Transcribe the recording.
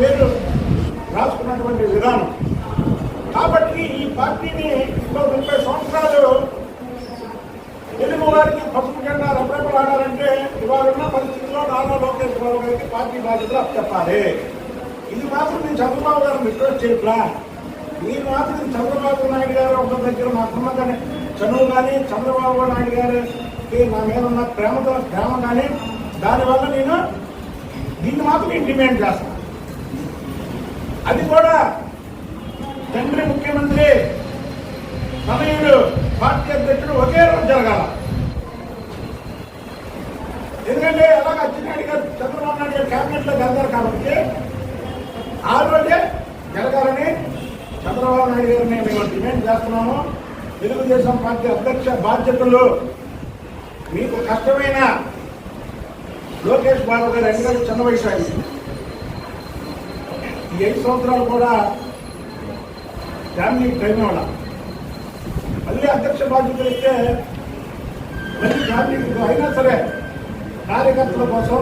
పేరు రాసుకున్నటువంటి విధానం. కాబట్టి ఈ పార్టీని ఇంకో ముప్పై సంవత్సరాలు తెలుగు వారికి పసుపు జెండా రెపరెపలాడాలంటే ఇవాళ పరిస్థితుల్లో నారా లోకేష్ బాబు గారికి పార్టీ బాధ్యతలు అప్పచెప్పాలి. ఇది మాత్రం నేను చంద్రబాబు గారు రిక్వెస్ట్ చేయట్లా మీరు మాత్రం చంద్రబాబు నాయుడు గారు ఒక దగ్గర మా అమ్మ కానీ చనువు కానీ చంద్రబాబు నాయుడు గారికి నా మీద ఉన్న ప్రేమతో ప్రేమ కానీ దానివల్ల నేను దీన్ని మాత్రం నేను డిమాండ్ చేస్తాను. అది కూడా తండ్రి ముఖ్యమంత్రి తనయుడు పార్టీ అధ్యక్షుడు ఒకే రోజు జరగాల. ఎందుకంటే అలాగ అచ్చెన్నాయుడు గారు చంద్రబాబు నాయుడు గారు క్యాబినెట్లో జరగారు కాబట్టి ఆ రోజే జరగాలని చంద్రబాబు నాయుడు గారిని మేము డిమాండ్ చేస్తున్నాము. తెలుగుదేశం పార్టీ అధ్యక్ష బాధ్యతలు మీకు కష్టమైన లోకేష్ బాబు గారు ఎన్నికలు చిన్న వయసు అయింది ఏడు సంవత్సరాలు కూడా ఫ్యామిలీకి టైం ఇవ్వాలి మళ్ళీ అధ్యక్ష బాధ్యతలు ఇస్తే మళ్ళీ ఫ్యామిలీకి అయినా సరే కార్యకర్తల కోసం